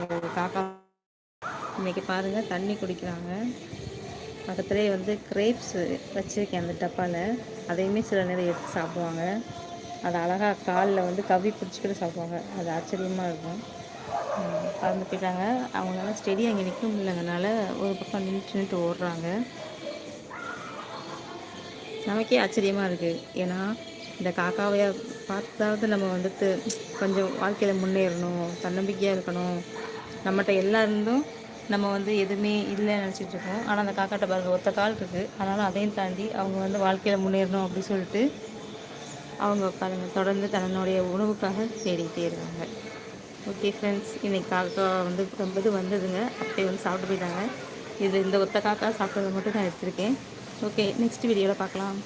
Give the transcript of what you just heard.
காக்கா இன்றைக்கி பாருங்கள் தண்ணி குடிக்கிறாங்க. பக்கத்துலேயே வந்து கிரேப்ஸ் வச்சுருக்கேன் அந்த டப்பாவில் அதையுமே சில நேரம் எடுத்து சாப்பிடுவாங்க. அது அழகாக காலில் வந்து கவி பிடிச்சிக்கிட்டு சாப்பிடுவாங்க. அது ஆச்சரியமாக இருக்கும். பறந்து போயிட்டாங்க அவங்களால ஸ்டெடி அங்கே நிற்க முடியலங்கனால ஒரு பக்கம் நின்று நின்றுட்டு ஓடுறாங்க. நமக்கே ஆச்சரியமாக இருக்குது ஏன்னா இந்த காக்காவையாக பார்த்தாவது நம்ம வந்துட்டு கொஞ்சம் வாழ்க்கையில் முன்னேறணும் தன்னம்பிக்கையாக இருக்கணும். நம்மகிட்ட எல்லாருந்தும் நம்ம வந்து எதுவுமே இல்லைன்னு நினச்சிட்டு இருக்கோம். ஆனால் அந்த காக்காட்ட பாருங்கள் ஒத்த கால் இருக்குது ஆனாலும் அதையும் தாண்டி அவங்க வந்து வாழ்க்கையில் முன்னேறணும் அப்படின்னு சொல்லிட்டு அவங்க பாருங்கள் தொடர்ந்து தன்னுடைய உணவுக்காக தேடிக்கிட்டே இருக்காங்க. ஓகே ஃப்ரெண்ட்ஸ் இன்றைக்கி காக்கா வந்து ரொம்ப இது வந்ததுங்க. அப்படியே வந்து சாப்பிட்டு போயிட்டாங்க. இது இந்த ஒத்த காக்கா சாப்பிட்றத மட்டும் நான் எடுத்திருக்கேன். ஓகே நெக்ஸ்ட் வீடியோவில் பார்க்கலாம்.